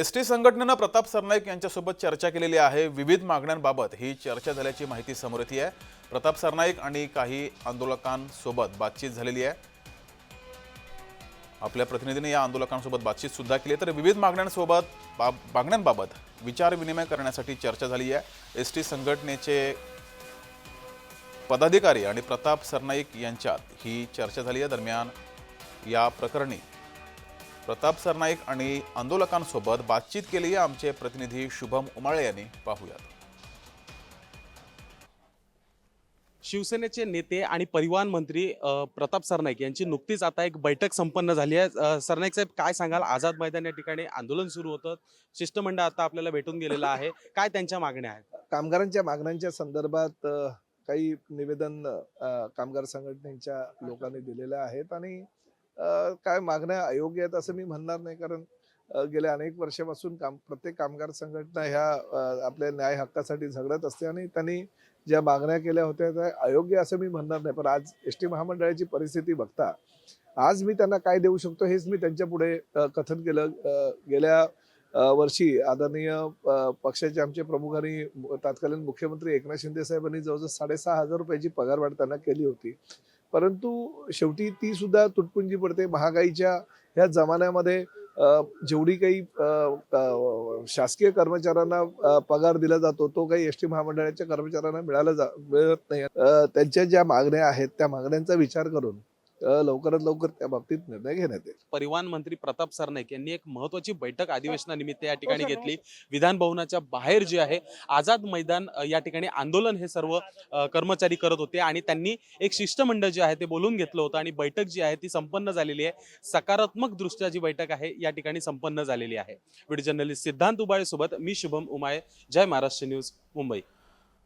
S T संघटनेनं प्रताप सरनाईक यांच्यासोबत चर्चा केलेली आहे. विविध मागण्यांबाबत ही चर्चा झाल्याची माहिती समोर येते आहे. प्रताप सरनाईक आणि काही आंदोलकांसोबत बातचीत झालेली आहे. आपल्या प्रतिनिधीने या आंदोलकांसोबत बातचीत सुद्धा केली आहे. तर विविध मागण्यांसोबत बा मागण्यांबाबत विचारविनिमय करण्यासाठी चर्चा झाली आहे. एस टी संघटनेचे पदाधिकारी आणि प्रताप सरनाईक यांच्यात ही चर्चा झाली आहे. दरम्यान या प्रकरणी प्रताप सरनाईक आणि आंदोलकांसोबत बातचीत केली आहे आमचे प्रतिनिधी शुभम उमाळे यांनी. पाहूयात. शिवसेनेचे नेते आणि परिवहन मंत्री प्रताप सरनाईक यांची नुकतीच आता एक बैठक संपन्न झाली आहे. सरनाईक साहेब काय सांगाल? आझाद मैदान या ठिकाणी आंदोलन सुरू होतं. शिष्टमंडळ आता आपल्याला भेटून गेलेलं आहे. काय त्यांच्या मागण्या आहेत? कामगारांच्या मागण्यांच्या संदर्भात काही निवेदन कामगार संघटनेच्या लोकांनी दिलेले आहेत आणि काय मागण्या अयोग्य आहेत असं मी म्हणणार नाही. कारण गेल्या अनेक वर्षापासून काम प्रत्येक कामगार संघटना ह्या आपल्या न्याय हक्कासाठी झगडत असते आणि त्यांनी ज्या मागण्या केल्या होत्या त्या अयोग्य असं मी म्हणणार नाही. पण आज एस टी महामंडळाची परिस्थिती बघता आज मी त्यांना काय देऊ शकतो हेच मी त्यांच्या पुढे कथन केलं. गेल्या वर्षी आदरणीय पक्षाचे आमचे प्रमुख आणि तत्कालीन मुख्यमंत्री एकनाथ शिंदे साहेबांनी जवळजवळ साडेसहा हजार रुपयाची पगारवाढ त्यांना केली होती. परंतु शेवटी ती सुद्धा तुटपुंजी पडते. महागाईच्या ह्या जमान्यामध्ये जेवढी काही शासकीय कर्मचाऱ्यांना पगार दिला जातो तो काही एस टी महामंडळाच्या कर्मचाऱ्यांना मिळाला जा मिळत नाही. त्यांच्या ज्या मागण्या आहेत त्या मागण्यांचा विचार करून लवकरात लवकर त्या बाबतीत निर्णय घेण्यात येईल. परिवहन मंत्री प्रताप सरनाईक यांनी एक महत्वाची बैठक अधिवेशनानिमित्त या ठिकाणी घेतली. विधान भवनाच्या बाहेर जे आहे आझाद मैदान या ठिकाणी आंदोलन हे सर्व कर्मचारी करत होते आणि त्यांनी एक शिष्टमंडळ जे आहे ते बोलून घेतलं होतं आणि बैठक जी आहे ती संपन्न झालेली आहे. सकारात्मक दृष्ट्या जी बैठक आहे या ठिकाणी संपन्न झालेली आहे. व्हिडिओ जर्नलिस्ट सिद्धांत उबाळे सोबत मी शुभम उमाळे. जय महाराष्ट्र न्यूज मुंबई.